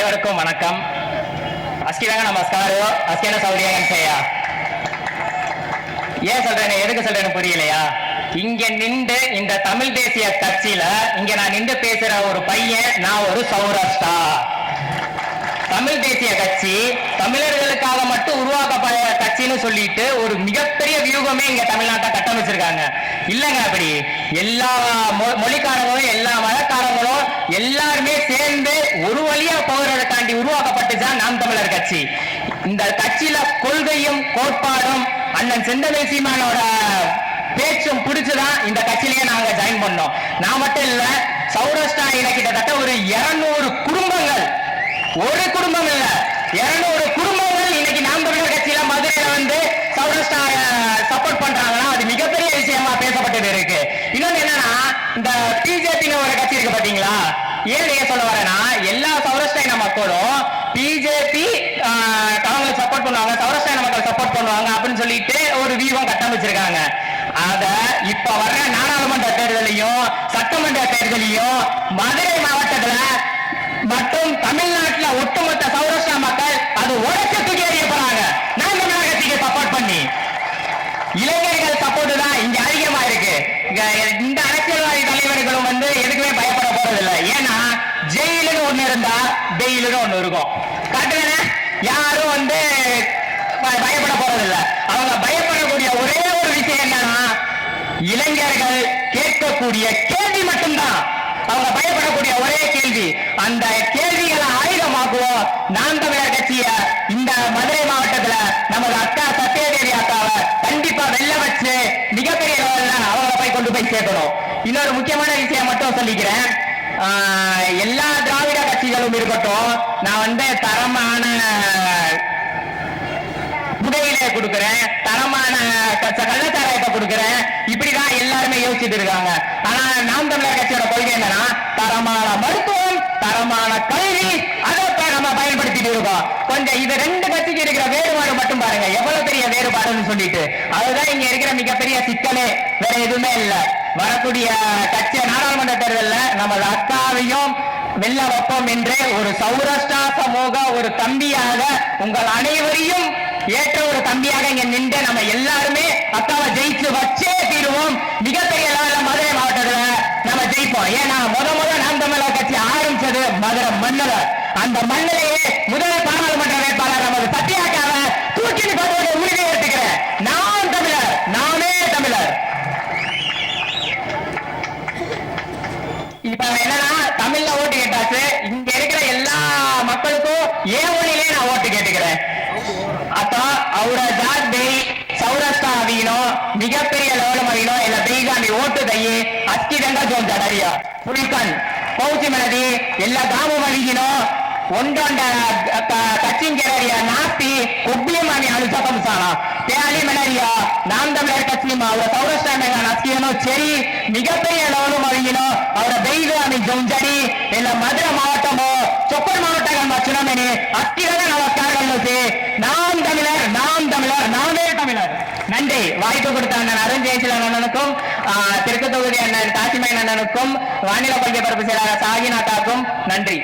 அனைவருக்கும் வணக்கம். அஸ்கிதாங்க நமஸ்காரோ. அஸ்கின சௌரியம் செய்யா ஏன் சொல்றேன் எதுக்கு சொல்றேன்னு புரியலையா? இங்க நின்று இந்த தமிழ் தேசிய கட்சியில இங்க நான் நின்று பேசுற ஒரு பையன் நான் ஒரு சௌராஷ்டா தமிழ் தேசிய கட்சி தமிழர்களுக்காக மட்டும் உருவாக்கப்பட்ட கட்சின்னு சொல்லிட்டு ஒரு மிகப்பெரிய வியூகமே இங்க தமிழ்நாட்டை கட்டமைச்சிருக்காங்க இல்லைங்க அப்படி. எல்லா மொழிக்காரங்களும் எல்லா மதக்காரங்களும் எல்லா தான் நாம் தமிழர் கட்சி. இந்த கட்சியில கொள்கையும் கோட்பாடும் அண்ணன் செந்தமிழ் சீமானோட பேச்சும் பிடிச்சுதான் இந்த கட்சியிலேயே நாங்க ஜாயின் பண்ணோம். நான் மட்டும் இல்ல சௌராஷ்டிரா கிட்டத்தட்ட ஒரு 200 குடும்பங்கள் ஒரு குடும்பம் இல்ல 200 குடும்பங்கள் இன்னைக்கு நாம் தமிழர் கட்சியில மதுரையில வந்து சௌராஷ்டிரா சப்போர்ட் பண்றாங்கன்னா அது மிகப்பெரிய விஷயமா பேசப்பட்டது இருக்கு. இன்னொன்னு என்னன்னா இந்த பிஜேபின்னு ஒரு கட்சி இருக்கு பாத்தீங்களா? ஏன் நீங்க சொல்ல வரேன்னா எல்லா சௌரஸ்டைன மக்களும் பிஜேபி அவங்களுக்கு சப்போர்ட் பண்ணுவாங்க சௌரஸ்டைன மக்கள் சப்போர்ட் பண்ணுவாங்க அப்படின்னு சொல்லிட்டு ஒரு வியூகம் கட்டமைச்சிருக்காங்க அத இப்ப வர்ற நாடாளுமன்ற தேர்தலையும் சட்டமன்ற தேர்தலையும் மதுரை மாவட்டத்துல மற்றும் தமிழ்நாட்டுல ஒட்டுமொத்த சௌராஷ்டிரா மக்கள் அது உடச்சு தூக்கி எறிய போறாங்க. நான் தமிழக சப்போர்ட் பண்ணி. இளைஞர்கள் சப்போர்ட் தான் இங்க அதிகமா இருக்கு. இந்த அரசியல் ஒண்ணு இருந்தா பெயிலுன்னு ஒண்ணு இருக்கும். கரெக்டு யாரும் வந்து ப- பயப்பட போறதில்ல. அவங்க பயப்படக்கூடிய ஒரே ஒரு விஷயம் என்னன்னா இளைஞர்கள் கேட்கக்கூடிய கேள்வி மட்டும்தான். அவங்க பயப்படக்கூடிய ஒரே கேள்வி. அந்த கேள்விகளை ஆயுதமாக்குவோம் நாம் தமிழர் கட்சிய இந்த மதுரை மாவட்டத்துல நமது அக்கா சத்யதேவி அக்காவை கண்டிப்பா வெள்ள வச்சு மிகப்பெரிய லெவல்ல அவங்கள போய் கொண்டு போய் சேர்க்கணும். இன்னொரு முக்கியமான விஷயம் மட்டும் சொல்லிக்கிறேன். எல்லா திராவிட கட்சிகளும் இருக்கட்டும் நான் வந்து தரமான புகையில கொடுக்கிறேன் தரமான கள்ளச்சாராயத்தை கொடுக்கிறேன். இப்படிதான் எல்லாருமே யோசிச்சுட்டு இருக்காங்க. ஆனா நாம் தமிழர் கட்சியோட கொள்கை என்னன்னா தரமான மருத்துவம் தரமான கல்வி அதை நம்ம பயன்படுத்திட்டு இருக்கோம். கொஞ்சம் இது ரெண்டு கட்சிக்கு இருக்கிற வேறுபாடு மட்டும் பாருங்க. எவ்வளவு பெரிய வேறுபாடுன்னு சொல்லிட்டு. அதுதான் இங்க இருக்கிற மிகப்பெரிய சிக்கலே. வேற எதுவுமே இல்லை. வரக்கூடிய கட்சிய நாடாளுமன்ற தேர்தலில் நமது அக்காவையும் வெல்ல வைப்போம் என்று ஒரு சௌராஷ்டிரா சமூக ஒரு தம்பியாக உங்கள் அனைவரையும் ஏற்ற ஒரு தம்பியாக இங்க நின்று நம்ம எல்லாருமே அக்காவை ஜெயிச்சு வச்சே தீருவோம். மிகப்பெரிய லெவல்ல மதுரை மாவட்டத்தில் நம்ம ஜெயிப்போம். ஏன்னா முத முத நாம் தமிழர் கட்சி ஆரம்பிச்சது மதுரை மன்னர் அந்த மண்ணிலேயே முதல் பாராளுமன்ற வேட்பாளர் நமது சத்யாக்காவை தூக்கிட்டு போட்டு உறுதி எடுத்துக்கிறேன் நான் தமிழர் நானே தமிழர் இப்ப என்னன்னா தமிழ்ல ஓட்டு கேட்டாச்சு. இங்க இருக்கிற எல்லா மக்களுக்கும் ஏ ஒளிலே நான் ஓட்டு கேட்டுக்கிறேன். அப்போ அவரோட ஜாத் பெய் சௌராஷ்டிரா அவியனும் மிகப்பெரிய லெவலம் அவியனும் இல்ல பெய்காமி ஓட்டு தையே அஸ்தி தங்கா ஜோன் தடரியா புலிகன் பௌசி மனதி எல்லா காமும் அவியனும் ஒன்றொண்ட கச்சிங்கரடியா நாஸ்தி உப்பியமாமி அனுசகம் சானா நாம் தமிழர் கட்சியும் அவர சௌராஷ்டிரா மேகான சரி மிகப்பெரிய லெவலும் அழகினோ அவர பெய்து அமி ஜொஞ்சடி இல்ல மதுரை மாவட்டமோ சொப்பர் மாவட்டங்கள் மச்சுனமெனி அத்திரக நமஸ்காரங்கள் நாம் தமிழர் நாம் தமிழர் நாமே தமிழர். நன்றி. வாய்ப்பு கொடுத்த அண்ணன் அருண் ஜெயசீலன் அண்ணனுக்கும் ஆஹ், தெற்கு தொகுதி அண்ணன் காசிமைன் அண்ணனுக்கும் வானிலை கொள்கை பரப்பு செயலாளர் சாகினாக்காக்கும் நன்றி.